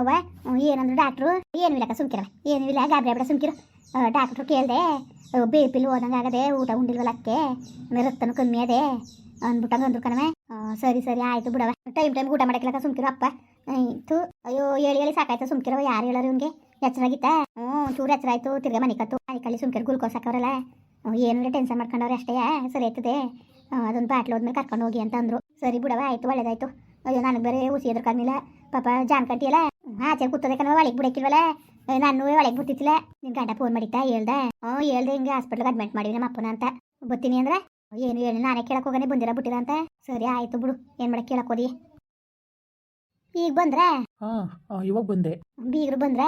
ಅವ್ವ ಏನಂದ್ರು ಡಾಕ್ಟ್ರು ಏನು ಇಲ್ಲಕ್ಕ, ಸುಮ್ಕಿರ ಏನು ಇಲ್ಲ, ಗಾಬರಿ ಬಿಡ ಸುಮ್ಕಿರು. ಡಾಕ್ಟ್ರು ಕೇಳಿದೆ ಬೇಪಿಲ್ ಪಿಲ್ ಹೋದಂಗೆ ಆಗದೆ, ಊಟ ಉಂಡಿಲ್ವಲ್ಲ ಅಕ್ಕೆ? ರಕ್ತನೂ ಕಮ್ಮಿ ಅದೇ? ಅಂದ್ಬಿಟ್ಟಂಗೆ ಅಂದ್ರು ಕಣವೆ ಸರಿ ಸರಿ, ಆಯ್ತು ಬಿಡವ ಟೈಮ್ ಟೈಮ್ ಊಟ ಮಾಡಕ್ಕಿಲ್ಲಕ ಸುಮ್ಕಿರು ಅಪ್ಪ. ಆಯ್ತು. ಅಯ್ಯೋ ಹೇಳಿ ಹೇಳಿ ಸಾಕಾಯ್ತು ಸುಮ್ಕಿರವ ಯಾರು ಹೇಳೋರು ಇವ್ನಿಗೆ? ಎಚ್ಚರಾಗಿತ್ತ? ಹ್ಞೂ ಚೂರು ಎಚ್ಚರ ಆಯ್ತು. ತಿರ್ಗಾ ಮನೆ ಕತ್ತು. ಕಳ್ಳಿ ಸುಮ್ಕಿರು ಗುಲ್ಕೋಸ್ ಹಾಕವ್ರಲ್ಲ. ಏನು ಟೆನ್ಷನ್ ಮಾಡ್ಕೊಂಡವ್ರೆ ಅಷ್ಟೇ ಸರಿ ಆಯ್ತದೆ. ಅದೊಂದು ಬಾಟ್ಲು ಹೋದ್ಮೇಲೆ ಕರ್ಕೊಂಡು ಹೋಗಿ ಅಂತ ಅಂದ್ರು. ಸರಿ ಬಿಡವ ಆಯ್ತು, ಒಳ್ಳೇದಾಯ್ತು. ಅಯ್ಯೋ, ನನಗೆ ಬೇರೆ ಹುಸಿ ಎದ್ರಕ್ಕಾಗಿಲ್ಲ ಪಾಪ, ಜಾನ್ ಕಟ್ಟಿಯಲ್ಲ ಆಚೆ ಕೂತದೆ ಕಣವ ಒಳಗೆ ಬಿಡಕ್ಕಿಲ್ವಲ್ಲ ನಾನು ಒಳಗೆ ಬಿಡ್ತಿತ್ತಿಲ್ಲ ನಿನ್ ಗಂಡ ಫೋನ್ ಮಾಡಿತ್ತಾ ಹೇಳ್ದೆ? ಹ್ಞೂ ಹೇಳ್ದೆ ಹಿಂಗೆ ಹಾಸ್ಪಿಟ್ಲ್ಗೆ ಅಡ್ಮಿಟ್ ಮಾಡಿ ನಮ್ಮ ಅಪ್ಪನ ಅಂತ. ಬರ್ತೀನಿ ಅಂದ್ರೆ? ಏನು ಹೇಳಿ ನಾನೇ ಕೇಳಕ್ಕೆ ಹೋಗನೆ ಬಂದಿರ ಬಿಟ್ಟಿರ ಅಂತ. ಸರಿ ಆಯ್ತು ಬಿಡು ಏನು ಮಾಡಕ್ಕೆ ಕೇಳಕ್ ಹೋದಿ? ಈಗ ಬಂದ್ರೆ? ಇವಾಗ ಬಂದೆ. ಬೀಗರು ಬಂದ್ರೆ?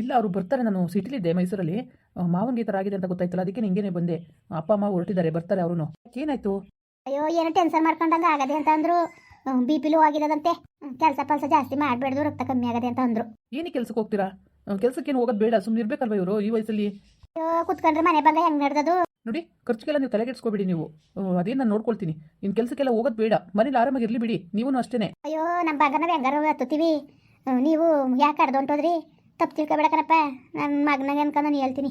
ಇಲ್ಲ ಅವರು ಬರ್ತಾರೆ ನಾನು ಸಿಟಿಲಿದ್ದೆ ಮೈಸೂರಲ್ಲಿ. ಮಾವನ್ ಮಾವನ್ಗೆ ಈ ಥರ ಆಗಿದೆ ಅಂತ ಗೊತ್ತಾಯ್ತಲ್ಲ ಅದಕ್ಕೆ ನಿಂಗೇನೆ ಬಂದೆ. ಅಪ್ಪ ಅಮ್ಮ ಹೊರಟಿದ್ದಾರೆ ಬರ್ತಾರೆ ಅವರು ಏನಾಯ್ತು? ಅಯ್ಯೋ ಏನೋ ಟೆನ್ಷನ್ ಮಾಡ್ಕೊಂಡಂಗ ಆಗದೆ ಅಂತ ಅಂದ್ರು. ಬಿ ಪಿ ಲೋ ಆಗಿರೋದಂತೆ ಕೆಲಸ ಪಲ್ಸ ಜಾಸ್ತಿ ಮಾಡಬೇಡದು ರಕ್ತ ಕಮ್ಮಿ ಆಗದೆ ಅಂತ ಅಂದ್ರು. ಏನಕ್ಕೆ ಕೆಲ್ಸಕ್ಕೆ ಹೋಗ್ತೀರಾ? ಕೆಲಸಕ್ಕೇನು ಹೋಗೋದು ಬೇಡ ಸುಮ್ಮನೆ ಇರ್ಬೇಕಲ್ವ ಇವರು ಈ ವಯಸ್ಸಲ್ಲಿ? ಅಯ್ಯೋ ಕುತ್ಕೊಂಡ್ರೆ ಮನೆ ಬಂದ ಹೆಂಗ್ ನಡ್ದದು? ನೋಡಿ ಖರ್ಚಿಗೆಲ್ಲ ನೀವು ತಲೆಗೆಡ್ಸ್ಕೊಬಿಡಿ ನೀವು. ಅದೇನು ನಾನು ನೋಡ್ಕೊಳ್ತೀನಿ. ನಿಮ್ ಕೆಲಸಕ್ಕೆಲ್ಲ ಹೋಗೋದು ಬೇಡ. ಮನೇಲಿ ಆರಾಮಾಗಿ ಇರ್ಲಿ ಬಿಡಿ ನೀವು ಅಷ್ಟೇನೆ. ಅಯ್ಯೋ ನಮ್ಮ ಭಾಗ ನಾವು ಹೆಂಗಾರ ಹತ್ತುತ್ತೀವಿ. ನೀವು ಯಾಕೆ ಅಡ್ದು ಹೊಂಟೋದ್ರಿ ತಪ್ಪು ತಿಳ್ಕೊಬೇಡಕನಪ್ಪ ನನ್ನ ಮಗನಾಗೆ ಅನ್ಕೊಂಡು ನಾನು ಹೇಳ್ತೀನಿ.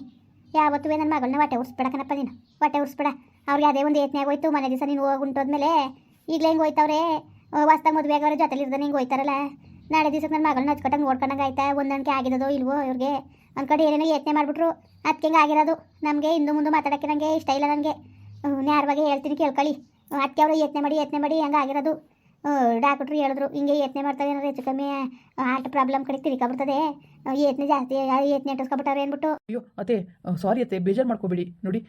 ಯಾವತ್ತೂ ನನ್ನ ಮಗಳನ್ನ ಹೊಟ್ಟೆ ಉರ್ಸ್ಬೇಡಕನಪ್ಪ ನೀನು. ಹೊಟ್ಟೆ ಉರ್ಸ್ಬೇಡ. ಅವ್ರಿಗೆ ಅದೇ ಒಂದು ಯತ್ನೆ ಆಗೋಯ್ತು. ಮನೆ ದಿವಸ ನೀನು ಹೋಗಿ ಉಂಟೋದ್ಮೇಲೆ ಈಗಲೇ ಹೆಂಗೆ ಹೋಯ್ತವ್ರೆ? ಹೊಸ್ದಾಗ ಮದುವೆ ಆಗೋರ ಜೊತೆಲಿ ಇರ್ದ ಹಿಂಗೆ ಹೋಯ್ತಾರಲ್ಲ. ನಾಳೆ ದಿವಸಕ್ಕೆ ನನ್ನ ಮಗಳನ್ನ ಹಚ್ಕೊಟ್ಟಂಗೆ ನೋಡ್ಕೊಂಡಂಗೆ ಆಯ್ತಾ? ಹೊಂದಾಣಿಕೆ ಆಗಿರೋದೋ ಇಲ್ವೋ ಇವ್ರಿಗೆ? ಅಂದ್ಕೊಂಡು ಏನೇನೋ ಯತ್ನೆ ಮಾಡಿಬಿಟ್ರು. ಅದಕ್ಕೆ ಹಿಂಗೆ ಆಗಿರೋದು? ನಮಗೆ ಹಿಂದೂ ಮುಂದೆ ಮಾತಾಡೋಕ್ಕೆ ನನಗೆ ಇಷ್ಟ ಇಲ್ಲ ನನಗೆ. ನ್ಯಾರವಾಗಿ ಹೇಳ್ತೀನಿ ಕೇಳ್ಕೊಳ್ಳಿ. ಅದಕ್ಕೆ ಅವರು ಯತ್ನೆ ಮಾಡಿ ಯತ್ನೆ ಮಾಡಿ ಹಂಗೆ ಆಗಿರೋದು? ಡಾಕ್ಟ್ರು ಹೇಳಿದ್ರು, ಹಿಂಗೆ ಯತ್ನೆ ಮಾಡ್ತಾರೆ ಏನಾದ್ರು ಹೆಚ್ಚು ಕಮ್ಮಿ ಹಾರ್ಟ್ ಪ್ರಾಬ್ಲಮ್ ಕಡೆ ತಿರ್ಕೊಬಿಡ್ತದೆ ಯತ್ನೆ ಜಾಸ್ತಿ ಯತ್ನೆ ಇಟ್ಟಿಸ್ಕೊಬಿಟ್ಟಾರೆ ಏನ್ಬಿಟ್ಟು ಅಯ್ಯೋ, ಅತ್ತೆ ಸಾರಿ ಅತ್ತೆ, ಬೇಜಾರು ಮಾಡ್ಕೋಬೇಡಿ. ನೋಡಿ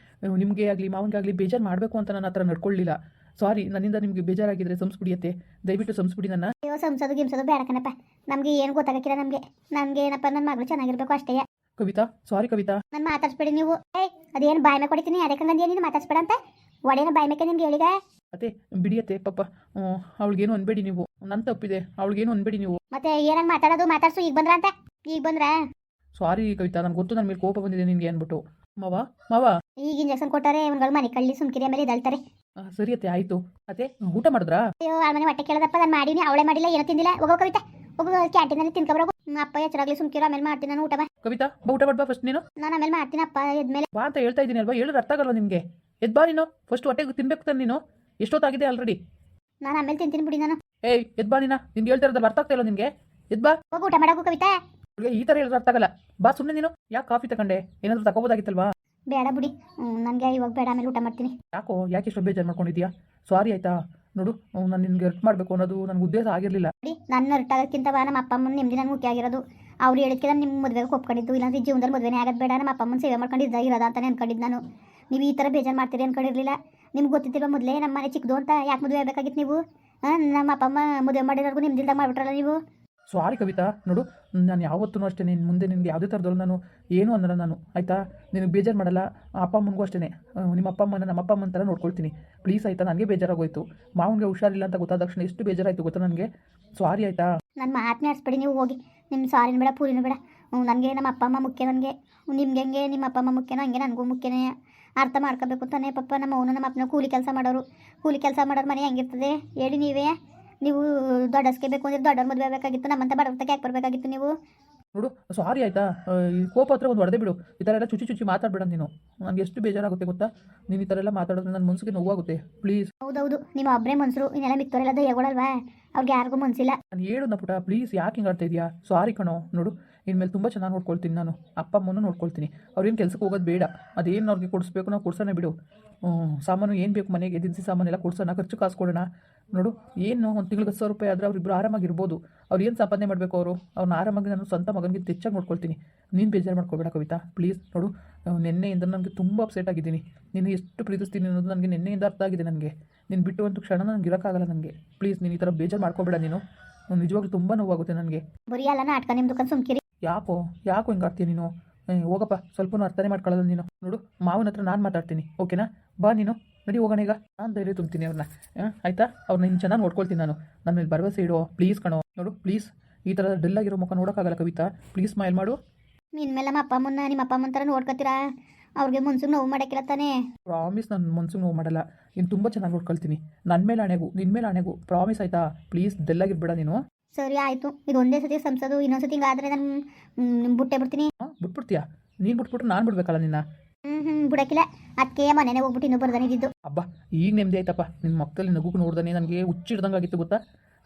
ನಿಮಗೆ ಆಗಲಿ ಮಾವನಿಗಾಗಲಿ ಬೇಜಾರು ಮಾಡಬೇಕು ಅಂತ ನಾನು ಹತ್ರ ನಡ್ಕೊಳ್ಳಿಲ್ಲ ಸಾರಿ ನನ್ನಿಂದ ನಿಮಗೆ ಬೇಜಾರಾಗಿದ್ರೆ ಸಂಸ್ಬಿಡಿ ಅತ್ತೆ ದಯವಿಟ್ಟು ಸಂಸ್ಬಿಡಿ ನನ್ನ. ಅಯ್ಯೋ ಸಂಸದು ಗಿಮ್ಸೋದು ಬೇಡ ಕಣಪ್ಪ. ನಮಗೆ ಏನು ಗೊತ್ತಾಗಕ್ಕಿಲ್ಲ ನಮಗೆ. ನಮಗೆ ಏನಪ್ಪ ನನ್ನ ಮಗಳು ಚೆನ್ನಾಗಿರ್ಬೇಕು ಅಷ್ಟೇ. ಕವಿತಾ ಸಾರಿ ಕವಿತಾ. ನಾನು ಮಾತಾಡ್ಸ್ಬೇಡಿ ನೀವು. ಏಯ್ ಅದೇನು ಬಾಯ್ ಮೇಲೆ ಕೊಡ್ತೀನಿ? ನೀನು ಮಾತಾಡ್ಸ್ಬೇಡ ಅಂತ? ಒಡೆನ ಬಾಯ್ ಮೇಕೆ ನಿಮ್ಗೆ ಹೇಳಿದ. ಅತ್ತೆ ಬಿಡಿಯತ್ತೆ ಪಾಪ. ಅವಳಿಗೇನು ಅನ್ಬೇಡಿ ನೀವು. ನನ್ನ ತಪ್ಪಿದೆ. ಅವಳಿಗೇನು ಅನ್ಬೇಡಿ ನೀವು. ಮತ್ತೆ ಏನಂಗೆ ಮಾತಾಡೋದು? ಮಾತಾಡ್ಸು ಈಗ ಬಂದ್ರ ಅಂತ? ಈಗ ಬಂದ್ರ? ಸಾರಿ ಕವಿತಾ ನನಗೆ ಗೊತ್ತು ನನ್ನ ಮೇಲೆ ಕೋಪ ಬಂದಿದೆ ನಿನ್ಗೆ ಅನ್ಬಿಟ್ಟು ಮಾವ ಮಾವ. ಈಗ ಇಂಜೆಕ್ಷನ್ ಕೊಟ್ಟಾರೆ ಇವ್ನುಗಳು ಮನೆ ಕಳ್ಳಿ ಸುಮ್ಕಿರಿ ಮೇಲೆ ಇದಳ್ತಾರೆ ಆ, ಸರಿ ಅತ್ತೆ ಆಯಿತು. ಅತ್ತೆ ಊಟ ಮಾಡಿದ್ರಾ? ಅಯ್ಯೋ ಮನೆ ಹೊಟ್ಟೆ ಕೇಳದಪ್ಪ ನಾನು ಮಾಡೀನಿ ಅವಳೆ ಮಾಡಿಲ್ಲ ಏನೋ ತಿಂದಿಲ್ಲ. ಹೋಗೋ ಕವಿತಾ. ಹೋಗು ಕ್ಯಾಂಟೀನಲ್ಲಿ ತಿನ್ಕೊಬರೋಗು ಅಪ್ಪ ಎಚ್ಚರಾಗ್ಲಿ ಸುಮ್ಕಿರೋ ಆಮೇಲೆ ಮಾಡ್ತೀನಿ ನಾನು ಊಟ ಬಾ. ಕವಿತಾ ಬಾ ಊಟ ಮಾಡ್ಬಾ ಫಸ್ಟ್ ನೀನು. ನಾನು ಆಮೇಲೆ ಮಾಡ್ತೀನಿ ಅಪ್ಪ ಎದ್ಮೇಲೆ. ಬಾ ಅಂತ ಹೇಳ್ತಾ ಇದ್ದೀನಿ ಅಲ್ವಾ ಹೇಳಿದ್ರೆ ಅರ್ಥ ಆಗಲ್ವಾ ನಿಮಗೆ? ಎದ್ ಬಾ ನೀನು ಫಸ್ಟ್ ಹೊಟ್ಟೆಗೆ ತಿನ್ಬೇಕು ತಾನೆ ನೀನು. ಎಷ್ಟೊತ್ತಾಗಿದೆ ಆಲ್ರೆಡಿ ನಾನು ಆಮೇಲೆ ತಿಂತೀನಿ ಬಿಡಿ ನಾನು. ಏಯ್ ಎದ್ ಬಾ ನೀನ ನಿನ್ಗೆ ಹೇಳ್ತಾ ಇರೋದ್ರ ಅರ್ಥ ಆಗ್ತಾ ಇಲ್ಲ ನಿಮಗೆ? ಎದ್ ಬಾ. ಹೋಗಿ ಊಟ ಮಾಡೋಕು ಕವಿತಾ. ಅವ್ಳಿಗೆ ಈ ತರ ಹೇಳಿದ್ರೆ ಅರ್ಥ ಆಗಲ್ಲ. ಬಾ ಸುಮ್ಮನೆ ನೀನು. ಯಾಕೆ ಕಾಫಿ ತಗೊಂಡೆ? ಏನಾದರೂ ತಗೋಬೋದಾಗಿತ್ತಲ್ವಾ? ಬೇಡ ಬಿಡಿ. ನನಗೆ ಇವಾಗ ಬೇಡ ಆಮೇಲೆ ಊಟ ಮಾಡ್ತೀನಿ. ಯಾಕೋ ಯಾಕೆ ಇಷ್ಟು ಬೇಜಾರು ಮಾಡ್ಕೊಂಡಿದ್ಯಾ ಸಾರಿ ಆಯ್ತಾ. ನೋಡು ನಾನು ನಿನ್ಗೆ ಅರ್ಟ್ ಮಾಡಬೇಕು ಅನ್ನೋದು ನನಗೆ ಉದ್ದೇಶ ಆಗಿರಲಿಲ್ಲ. ನೋಡಿ ನನ್ನ ಬಾ ನಮ್ಮ ಅಪ್ಪ ಅಮ್ಮನ ನಿಮ್ದು ನನಗೆ ಮುಖ್ಯ ಆಗಿರೋದು. ಅವ್ರು ಹೇಳಿದ್ಕೆ ನಿಮ್ಮ ಮದುವೆಗೆ ಒಪ್ಕೊಂಡಿದ್ದು ಇಲ್ಲಾಂದ್ರೆ ಜೀವನದಲ್ಲಿ ಮದುವೆನೇ ಆಗೋದು ಬೇಡ. ನಮ್ಮ ಅಪ್ಪ ಅಮ್ಮನ ಸೇವೆ ಮಾಡ್ಕೊಂಡಿದ್ದ ಇದ್ದಾಗಿರೋದ ಅಂತಾನೆ ಅನ್ಕೊಂಡಿದ್ದು ನಾನು. ನೀವು ಈ ಥರ ಬೇಜಾರು ಮಾಡ್ತೀರಿ ಅನ್ಕೊಂಡಿರ್ಲಿಲ್ಲ. ನಿಮ್ಗೆ ಗೊತ್ತಿದ್ದಿಲ್ಲ ಮೊದಲೇ ನಮ್ಮ ಮನೆ ಚಿಕ್ಕದು ಅಂತ ಯಾಕೆ ಮದುವೆ ಆಗಬೇಕಾಗಿತ್ತು ನೀವು? ನಮ್ಮ ಅಪ್ಪ ಅಮ್ಮ ಮದುವೆ ಮಾಡಿರೋರ್ಗು ನಿಮ್ದಿಲ್ದಾಗ ಮಾಡಿಬಿಟ್ರಲ್ಲ ನೀವು? ಸಾರಿ ಕವಿತಾ, ನೋಡು, ನಾನು ಯಾವತ್ತೂ ಅಷ್ಟೇ ನಿನ್ನ ಮುಂದೆ ನಿನಗೆ ಯಾವುದೇ ಥರದಲ್ಲೂ ನಾನು ಏನು ಅನ್ನಲ್ಲ ನಾನು, ಆಯಿತಾ? ನಿನಗೆ ಬೇಜಾರು ಮಾಡಲ್ಲ ಅಪ್ಪ ಅಮ್ಮನಿಗೂ ಅಷ್ಟೇ ನಿಮ್ಮ ಅಪ್ಪ ಅಮ್ಮನ ನಮ್ಮ ಅಪ್ಪ ಅಮ್ಮನ ಥರ ನೋಡ್ಕೊಳ್ತೀನಿ. ಪ್ಲೀಸ್ ಆಯಿತಾ, ನನಗೆ ಬೇಜಾರಾಗೋಯ್ತು. ಮಾವನಿಗೆ ಹುಷಾರಿಲ್ಲ ಅಂತ ಗೊತ್ತಾದ ತಕ್ಷಣ ಎಷ್ಟು ಬೇಜಾರಾಯಿತು ಗೊತ್ತಾ ನನಗೆ? ಸಾರಿ ಆಯಿತಾ? ನನ್ನ ಮಾತನ್ನೇ ಆಡಿಸ್ಬೇಡಿ ನೀವು ಹೋಗಿ. ನಿಮ್ಮ ಸಾರಿನ ಬೇಡ, ಪೂರಿನ ಬೇಡ. ನನಗೆ ನಮ್ಮ ಅಪ್ಪ ಅಮ್ಮ ಮುಖ್ಯ ನನಗೆ. ನಿಮ್ಗೆ ಹೆಂಗೆ, ನಿಮ್ಮ ಅಪ್ಪ ಅಮ್ಮ ಮುಖ್ಯನೋ ಹಂಗೆ ನನಗೂ ಮುಖ್ಯನೇ. ಅರ್ಥ ಮಾಡ್ಕೋಬೇಕು ತಾನೇ ಪಪ್ಪ ನಮ್ಮ ಅವನು ನಮ್ಮ ಅಪ್ಪನ ಕೂಲಿ ಕೆಲಸ ಮಾಡೋರು. ಕೂಲಿ ಕೆಲಸ ಮಾಡೋರು ಮನೆ ಹೆಂಗಿರ್ತದೆ? ಹೇಳಿ ನೀವೇ. ನೀವು ದೊಡ್ಡಸ್ಕೆ ಬೇಕು ಅಂದ್ರೆ ದೊಡ್ಡವ್ರ ಮದುವೆ ಬೇಕಾಗಿತ್ತು ನಮ್ಮಂತ ಬಡವರ್ತಕ್ಕೆ ಯಾಕೆ ಬರಬೇಕಾಗಿತ್ತು ನೀವು? ನೋಡು ಸಾರಿ ಆಯ್ತಾ ಈ ಕೋಪ ಹತ್ರ ಒಂದು ಹೊಡೆದೇ ಬಿಡು. ಈ ಥರ ಎಲ್ಲ ಚುಚ್ಚಿ ಚುಚ್ಚಿ ಮಾತಾಡ್ಬೇಡ ನೀನು. ನನಗೆ ಎಷ್ಟು ಬೇಜಾರಾಗುತ್ತೆ ಗೊತ್ತಾ? ನೀನು ಈ ಥರ ಎಲ್ಲ ಮಾತಾಡೋದ್ರೆ ನನ್ನ ಮನಸ್ಸಿಗೆ ನೋವಾಗುತ್ತೆ ಪ್ಲೀಸ್ ಹೌದೌದು ನಿಮ್ಮ ಒಬ್ಬರೇ ಮನ್ಸರು ಇನ್ನೆಲ್ಲ ಮಿಕ್ಕವರೆಲ್ಲ ದಯಗಳಲ್ವಾ? ಅವ್ರಿಗೆ ಯಾರಿಗೂ ಮನ್ಸಿಲ್ಲ. ನಾನು ಹೇಳು ಪುಟ ಪ್ಲೀಸ್ ಯಾಕೆ ಹಿಂಗೆ ಆಡ್ತಾ ಇದೆಯಾ? ಸಾರಿ ಕಣೋ ನೋಡು. ಇನ್ಮೇಲೆ ತುಂಬ ಚೆನ್ನಾಗಿ ನೋಡ್ಕೊಳ್ತೀನಿ ನಾನು. ಅಪ್ಪ, ಅಮ್ಮನೂ ನೋಡ್ಕೊಳ್ತೀನಿ. ಅವ್ರೇನು ಕೆಲಸಕ್ಕೆ ಹೋಗೋದು ಬೇಡ. ಅದೇನು ಅವ್ರಿಗೆ ಕೊಡಿಸ್ಬೇಕು ನಾವು ಕೊಡ್ಸೋಣ ಬಿಡು. ಸಾಮಾನು ಏನು ಬೇಕು ಮನೆಗೆ? ದಿನಸಿ ಸಾಮಾನೆಲ್ಲ ಕೊಡ್ಸೋಣ, ಖರ್ಚು ಕಾಸು ಕೊಡೋಣ ನೋಡು, ಏನು ಒಂದು ತಿಂಗಳಿಗೆ ಹತ್ತು ಸಾವಿರ ರೂಪಾಯಿ ಆದರೆ ಅವ್ರಿಬ್ರು ಆರಾಮಾಗಿರ್ಬೋದು. ಅವ್ರು ಏನು ಸಂಪಾದನೆ ಮಾಡಬೇಕು ಅವರು? ಅವ್ರನ್ನ ಆರಾಮಾಗಿ ನಾನು ಸ್ವಂತ ಮಗನಿಗೆ ಹೆಚ್ಚಾಗಿ ನೋಡ್ಕೊಳ್ತೀನಿ. ನೀನು ಬೇಜಾರು ಮಾಡ್ಕೊಬೇಡ ಕವಿತಾ. ಪ್ಲೀಸ್, ನೋಡು ನಿನ್ನೆಯಿಂದ ನನಗೆ ತುಂಬ ಅಪ್ಸೆಟ್ ಆಗಿದ್ದೀನಿ. ನೀನು ಎಷ್ಟು ಪ್ರೀತಿಸ್ತೀನಿ ಅನ್ನೋದು ನನಗೆ ನಿನ್ನೆಯಿಂದ ಅರ್ಥ ಆಗಿದೆ ನನಗೆ. ನೀನು ಬಿಟ್ಟು ಒಂದು ಕ್ಷಣ ನನಗೆ ಇರೋಕ್ಕಾಗಲ್ಲ ನನಗೆ ಪ್ಲೀಸ್, ನೀನು ಈ ಥರ ಬೇಜಾರು ಮಾಡ್ಕೋಬೇಡ ನೀನು. ನಿಜವಾಗ್ಲೂ ತುಂಬ ನೋವಾಗುತ್ತೆ ನನಗೆ. ಬರೀ ಅಲ್ಲ ನಾಟಕ ನಿಮ್ಮ ದುಕಾನ್ ಸುಮ್ಕಿರಿ. ಯಾಕೋ ಯಾಕೋ ಹಿಂಗೆ ಆಡ್ತೀಯ ನೀನು? ಏ, ಹೋಗಪ್ಪ ಸ್ವಲ್ಪನೂ ಅರ್ಥನೇ ಮಾಡ್ಕೊಳ್ಳಲ್ಲ ನೀನು. ನೋಡು ಮಾವನ ಹತ್ರ ನಾನು ಮಾತಾಡ್ತೀನಿ ಓಕೆನಾ? ಬಾ ನೀನು ನಡಿ ಹೋಗೋಣ ಈಗ. ನಾನು ಧೈರ್ಯ ತುಂಬ್ತೀನಿ ಅವ್ರನ್ನ ಆಯಿತಾ? ಅವ್ರನ್ನ ಇನ್ನು ಚೆನ್ನಾಗಿ ನೋಡ್ಕೊಳ್ತೀನಿ ನಾನು. ನನ್ನ ಮೇಲೆ ಭರವಸೆ ಇಡು ಪ್ಲೀಸ್ ಕಣೋ. ನೋಡು ಪ್ಲೀಸ್ ಈ ಥರ ಡಲ್ಲಾಗಿರೋ ಮುಖ ನೋಡೋಕ್ಕಾಗಲ್ಲ ಕವಿತಾ. ಪ್ಲೀಸ್ ಸ್ಮೈಲ್ ಮಾಡು. ಇನ್ಮೇಲೆ ನಮ್ಮ ಅಪ್ಪ ಅಮ್ಮನ ನಿಮ್ಮ ಅಪ್ಪ ಅಮ್ಮನ ಥರ ನೋಡ್ಕೊತೀರಾ? ಅವ್ರಿಗೆ ಮುನ್ಸಿಗೆ ನೋವು ಮಾಡಕ್ಕಿಲ್ಲ ತಾನೇ? ಪ್ರಾಮಿಸ್ ನಾನು ಮನ್ಸಿಗೆ ನೋವು ಮಾಡಲ್ಲ. ಇನ್ನು ತುಂಬ ಚೆನ್ನಾಗಿ ನೋಡ್ಕೊಳ್ತೀನಿ. ನನ್ನ ಮೇಲೆ ಹಣೆಗೂ ನಿನ್ನ ಮೇಲೆ ಹಣೆಗೂ ಪ್ರಾಮಿಸ್ ಆಯಿತಾ? ಪ್ಲೀಸ್ ಡಲ್ಲಾಗಿರ್ಬೇಡ ನೀನು. ಸರಿ ಆಯಿತು. ಇದು ಒಂದೇ ಸತಿ ಸಂಸದು ಇನ್ನೊಂದು ಸತಿ ಹಿಂಗಾದ್ರೆ ನಾನು ನಿಮ್ಮ ಬುಟ್ಟೆ ಬಿಡ್ತೀನಿ. ಬಿಟ್ಬಿಡ್ತೀಯಾ? ನೀನು ಬಿಟ್ಬಿಟ್ಟು ನಾನು ಬಿಡ್ಬೇಕಲ್ಲ ನಿನ್ನ? ಹ್ಞೂ ಹ್ಞೂ ಬಿಡಕ್ಕಿಲ್ಲ. ಅದಕ್ಕೆ ಮನೆನೇ ಹೋಗ್ಬಿಟ್ಟು ಇನ್ನೊಬ್ಬರು ಬರ್ದಾನೆ ಇದ್ದಿದ್ದು. ಅಬ್ಬಾ ಈಗ ನೆಮ್ಮದಿ ಆಯ್ತಪ್ಪ. ನಿಮ್ಮ ಮಕ್ಕಳಲ್ಲಿ ನಗುಗೆ ನೋಡ್ದಾನೆ ನನಗೆ ಹುಚ್ಚಿಡ್ದಂಗೆ ಆಗಿತ್ತು ಗೊತ್ತಾ?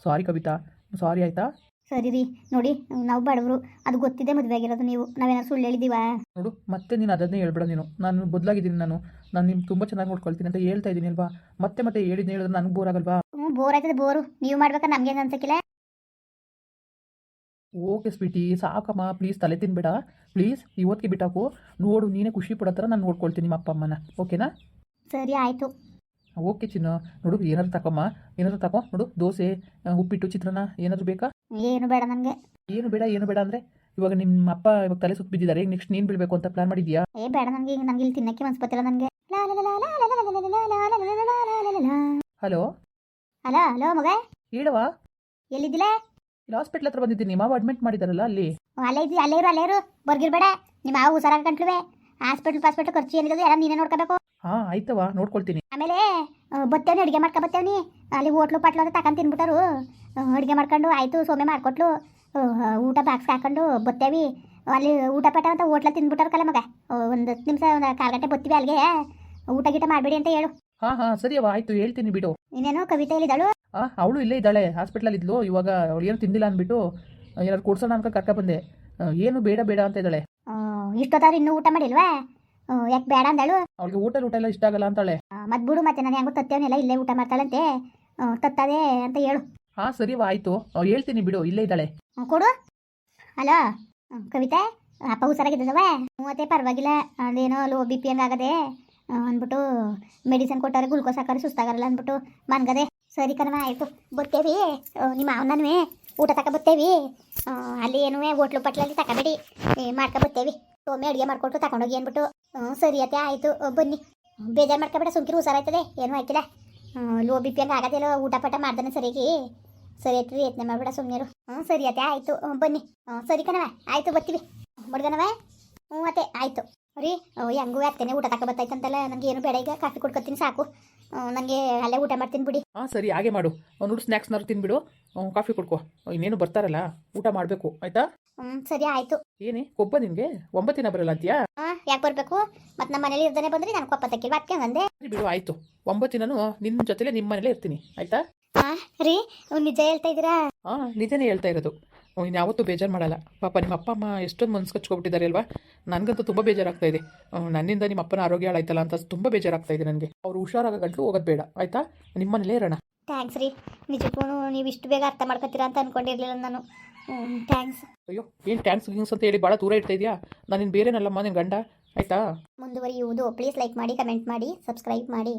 ಸಾರಿ ಕವಿತಾ. ಸಾರಿ ಆಯ್ತಾ? ಸರಿ ರೀ ನೋಡಿ ನಾವು ಬಡವರು. ಅದು ಗೊತ್ತಿದೆ ಮದುವೆ ಆಗಿರೋದು ನೀವು. ನಾವೇನಾದ್ರು ಸುಳ್ಳು ಹೇಳಿದೀವ ನೋಡು ಮತ್ತೆ ನೀನು ಅದನ್ನೇ ಹೇಳ್ಬೇಡ ನೀನು. ನಾನು ಬದಲಾಗಿದ್ದೀನಿ ನಾನು. ನಾನು ನಿಮ್ಗೆ ತುಂಬ ಚೆನ್ನಾಗಿ ನೋಡ್ಕೊಳ್ತೀನಿ ಅಂತ ಹೇಳ್ತಾ ಇದ್ದೀನಿ ಅಲ್ವಾ? ಮತ್ತೆ ಮತ್ತೆ ಹೇಳಿದ್ನ ಹೇಳಿದ್ರೆ ನನಗೆ ಬೋರ್ ಆಗಲ್ವಾ? ಹ್ಞೂ ಬೋರ್ ಆಯ್ತದೆ ಬೋರು ನೀವು ಮಾಡ್ಬೇಕಾ ನಮ್ಗೇನು ಅನ್ಸಕ್ಕಿಲ್ಲ? ಓಕೆ ಸ್ವೀಟಿ ಸಾಕಮ್ಮ ಪ್ಲೀಸ್ ತಲೆ ತಿನ್ಬೇಡ ಪ್ಲೀಸ್ ಇವತ್ತಿಗೆ ಬಿಟ್ಟಾಕು ನೋಡು ನೀನೇ ಖುಷಿ ಪಡೋ ಥರ ನಾನು ನೋಡ್ಕೊಳ್ತೀನಿ ನಿಮ್ಮ ಅಪ್ಪ ಅಮ್ಮನ ಓಕೆನಾ ಸರಿ ಆಯಿತು ಓಕೆ ಚಿನ್ನ ನೋಡು ಏನಾದ್ರು ತಕೊಮ್ಮ ಏನಾದ್ರು ತಕೋ ನೋಡು ದೋಸೆ ಉಪ್ಪಿಟ್ಟು ಚಿತ್ರನ ಏನಾದ್ರು ಬೇಕಾ ಏನು ಬೇಡ ನನಗೆ ಏನು ಬೇಡ ಏನು ಬೇಡ ಅಂದರೆ ಇವಾಗ ನಿಮ್ಮ ಅಪ್ಪ ಇವಾಗ ತಲೆ ಸುತ್ತ ಬಿದ್ದಿದ್ದಾರೆ ಈಗ ನೆಕ್ಸ್ಟ್ ನೀನು ಬಿಡ್ಬೇಕು ಅಂತ ಪ್ಲಾನ್ ಮಾಡಿದ್ಯಾ ಏ ಬೇಡ ನನಗೆ ಈಗ ನನಗೆ ಇಲ್ಲಿ ತಿನ್ನಕ್ಕೆ ಮನ್ಸು ಬರ್ತಿಲ್ಲ ನನಗೆ ಹಲೋ ಹಲೋ ಹಲೋ ಮಗ ಹೇಳವಾ ಎಲ್ಲಿದ್ದಿಲ್ಲ ಇಲ್ಲಿ ಹಾಸ್ಪಿಟ್ಲ್ ಹತ್ರ ಬಂದಿದ್ದೀನಿ. ಮಾವ ಅಡ್ಮಿಟ್ ಮಾಡಿದಾರಲ್ಲ ಅಲ್ಲಿ? ಅಲ್ಲೇ ಇದ್ದಿ ಅಲ್ಲೇ ಇರು ಅಲ್ಲೇ ಇರು. ಬರ್ಗಿರ್ಬೇಡ. ನಿಮ್ಮ ಮಾವು ಹುಷಾರಾಗ ಕಂಟ್ಲುವೆ ಹಾಸ್ಪಿಟಲ್ ಪಾಸ್ಪಿಟ್ಲ್ ಖರ್ಚು ಏನಿರೋದು ಎಲ್ಲ ನೀನೇ ನೋಡ್ಕೋಬೇಕು. ಹಾಂ ಆಯ್ತವ ನೋಡ್ಕೊಳ್ತೀನಿ. ಆಮೇಲೆ ಬತ್ತೇವ್ನಿ ಅಡುಗೆ ಮಾಡ್ಕೊ ಬತ್ತೇವ್ನಿ. ಅಲ್ಲಿ ಹೋಟ್ಲು ಪಾಟ್ಲು ಅಂತ ತಗೊಂಡು ತಿನ್ಬಿಟ್ಟರು. ಅಡುಗೆ ಮಾಡ್ಕೊಂಡು ಆಯಿತು ಸೋಮೆ ಮಾಡ್ಕೊಟ್ಲು. ಊಟ ಬಾಕ್ಸ್ ಹಾಕೊಂಡು ಬತ್ತೇವಿ. ಅಲ್ಲಿ ಊಟ ಪಾಟ ಅಂತ ಹೋಟ್ಲ ತಿಂದ್ಬಿಟ್ಟಾರ ಕಲೆ ಮಗ. ಒಂದು ಹತ್ತು ನಿಮಿಷ ಒಂದು ಕಾಲು ಗಂಟೆ ಬತ್ತೀವಿ ಅಲ್ಲಿಗೆ. ಊಟ ಗೀಟ ಮಾಡಬೇಡಿ ಅಂತ ಹೇಳು. ಹಾಂ ಹಾಂ ಸರಿ ಅವ ಆಯಿತು ಹೇಳ್ತೀನಿ ಬಿಡು. ಇನ್ನೇನು ಕವಿತೆ ಹೇಳಿದಳು ಅವಳು ಇಲ್ಲೇ ಇದ್ದಾಳೆ ಹಾಸ್ಪಿಟ್ಲಲ್ಲಿ ಇದ್ಲು ಇವಾಗ ಅವಳು ಏನು ತಿಂದಿಲ್ಲ ಅಂದ್ಬಿಟ್ಟು ಏನಾದ್ರು ಕೊಡ್ಸೋಣ ಅನ್ಕ ಕರ್ಕ ಬಂದೆ. ಏನು ಬೇಡ ಬೇಡ ಅಂತ ಇದ್ದಾಳೆ. ಇಷ್ಟೊತ್ತಾದ್ರು ಇನ್ನೂ ಊಟ ಮಾಡಿಲ್ವಾ? ಯಾಕೆ ಬೇಡ ಅಂದಳು? ಅವಳಿಗೆ ಊಟ ಊಟ ಎಲ್ಲ ಇಷ್ಟ ಆಗಲ್ಲ ಅಂತಾಳೆ. ಮತ್ ಬಿಡು ಮತ್ತೆ ನಾನು ಹೆಂಗೋ ತತ್ತೇವನೆಲ್ಲ ಇಲ್ಲೇ ಊಟ ಮಾಡ್ತಾಳಂತೆ. ಆ, ತತ್ತದೆ ಅಂತ ಹೇಳು. ಹಾಂ ಸರಿ ಆಯಿತು. ಹೇಳ್ತೀನಿ ಬಿಡು ಇಲ್ಲೇ ಇದ್ದಾಳೆ. ಕೊಡು. ಹಲೋ ಕವಿತೆ ಅಪ್ಪ ಹುಷಾರಾಗಿದ್ದವ ಮೂವತ್ತೇ ಪರವಾಗಿಲ್ಲ ಅದೇನೋ ಲೋ ಬಿ ಪಿ ಹಂಗಾಗದೆ ಆ, ಅಂದ್ಬಿಟ್ಟು ಮೆಡಿಸಿನ್ ಕೊಟ್ಟಾರೆ ಗ್ಲುಕೋಸ್ ಹಾಕಾರೆ ಸುಸ್ತಾಗಲ್ಲ ಅಂದ್ಬಿಟ್ಟು ಮನ್ಗದೆ. ಸರಿ ಕಣವ ಆಯಿತು. ಬರ್ತೇವಿ. ನಿಮ್ಮ ಅವನೂ ಊಟ ತಕ ಬರ್ತೇವಿ. ಅಲ್ಲಿ ಏನೂ ಹೋಟ್ಲು ಪಟ್ಲಲ್ಲಿ ತಕಬೇಡಿ. ಮಾಡ್ಕೊ ಬರ್ತೇವಿ. ಸೋಮೆ ಅಡುಗೆ ಮಾಡ್ಕೊಟ್ಟು ತಗೊಂಡೋಗಿ ಅಂದ್ಬಿಟ್ಟು. ಹ್ಞೂ, ಸರಿ ಅತ್ತೆ, ಆಯಿತು. ಬನ್ನಿ. ಬೇಜಾರು ಮಾಡ್ಕೊಬೇಡ, ಸುಮ್ಕಿರು ಹುಷಾರಾಯ್ತದೆ ಏನೂ ಆಯ್ತಿಲ್ಲ. ಲೋ ಬಿ ಪಿ ಹಂಗೆ ಆಗೋದಿಲ್ಲ, ಊಟ ಪಟ ಮಾಡ್ದಾನೆ ಸರಿಯಾಗಿ. ಸರಿ ಆಯ್ತು ಯತ್ನೆ ಮಾಡಬೇಡ ಸುಮ್ಮನೆರು ಹ್ಞೂ, ಸರಿ ಅತ್ತೆ, ಆಯಿತು. ಬನ್ನಿ. ಹ್ಞೂ, ಸರಿ ಕಣವ ಆಯಿತು ಬರ್ತೀವಿ ಮುಡ್ಗನವ ಹ್ಞೂ, ಅತ್ತೆ, ಆಯಿತು. ರೀ ಹೆಂಗೂ ಆಗ್ತೇನೆ ಊಟ ತಕ ಬರ್ತೈತಂತಲ್ಲ ನನಗೆ ಏನು ಬೇಡ ಈಗ ಕಾಫಿ ಕುಡ್ಕೊತೀನಿ ಸಾಕು. ನನಗೆ ಅಲ್ಲೇ ಊಟ ಮಾಡ್ತೀನಿ ಬಿಡಿ. ಹಾಂ ಸರಿ ಹಾಗೆ ಮಾಡು. ನೋಡು ಸ್ನ್ಯಾಕ್ಸ್ನಾರು ತಿನ್ಬಿಡು. ಕಾಫಿ ಕುಡ್ಕೋ. ಇನ್ನೇನು ಬರ್ತಾರಲ್ಲ ಊಟ ಮಾಡಬೇಕು ಆಯ್ತಾ? ಹ್ಞೂ ಸರಿ ಆಯಿತು. ಏನೇ ಕೊಬ್ಬ ನಿನಗೆ? ಒಂಬತ್ತಿನ ಬರಲ್ಲ ಅಂತೀಯಾ? ಹಾಂ ಯಾಕೆ ಬರಬೇಕು? ಮತ್ತು ನಮ್ಮ ಮನೇಲಿ ಇರ್ದಾನೆ ಬಂದರೆ ನಾನು ಕೊಪ್ಪ ತಕ್ಕಿಲ್ವ? ಅದಕ್ಕೆ ಹಂಗಂದೆ. ಬಿಡು ಆಯಿತು. ಒಂಬತ್ತಿನೂ ನಿನ್ನ ಜೊತೆಲೇ ನಿಮ್ಮ ಮನೇಲೇ ಇರ್ತೀನಿ ಆಯಿತಾ? ಹಾಂ ರೀ ಅವ್ನು ನಿಜ ಹೇಳ್ತಾ ಇದ್ದೀರಾ? ಹಾಂ ನಿಜನೇ ಹೇಳ್ತಾ ಇರೋದು. ಅವ್ನು ಯಾವತ್ತೂ ಬೇಜಾರು ಮಾಡಲ್ಲ. ಪಾಪ ನಿಮ್ಮ ಅಪ್ಪ ಅಮ್ಮ ಎಷ್ಟೊಂದು ಮನ್ಸು ಕಚ್ಕೊಬಿಟ್ಟಿದ್ದಾರೆ ಅಲ್ವಾ? ನನಗಂತೂ ತುಂಬ ಬೇಜಾರಾಗ್ತಾ ಇದೆ. ಅವ್ನು ನನ್ನಿಂದ ನಿಮ್ಮ ಅಪ್ಪನ ಆರೋಗ್ಯ ಹಾಳಾಯ್ತಲ್ಲ ಅಂತ ತುಂಬ ಬೇಜಾರಾಗ್ತಾ ಇದೆ ನನಗೆ. ಅವ್ರು ಹುಷಾರಾಗ ಗಂಟಲು ಹೋಗೋದು ಬೇಡ ಆಯ್ತಾ? ನಿಮ್ಮನೇಲೇ ಇರೋಣ. ಥ್ಯಾಂಕ್ಸ್ ರೀ. ನಿಜಕ್ಕೂ ನೀವು ಇಷ್ಟು ಬೇಗ ಅರ್ಥ ಮಾಡ್ಕೊತೀರಾ ಅಂತ ಅನ್ಕೊಂಡಿರ್ಲಿಲ್ಲ ನಾನು. ಥ್ಯಾಂಕ್ಸ್ ಅಯ್ಯೋ ಏನು ಥ್ಯಾಂಕ್ಸ್ ಗಿಂಗ್ಸ್ ಅಂತ ಹೇಳಿ ಭಾಳ ದೂರ ಇಡ್ತಾ ಇದೆಯಾ? ನಾನು ನಿನ್ನ ಬೇರೆನಲ್ಲಮ್ಮ ನಿನ್ನ ಗಂಡ. ಆಯಿತಾ? ಮುಂದುವರಿಯುವುದು. ಪ್ಲೀಸ್ ಲೈಕ್ ಮಾಡಿ ಕಮೆಂಟ್ ಮಾಡಿ ಸಬ್ಸ್ಕ್ರೈಬ್ ಮಾಡಿ.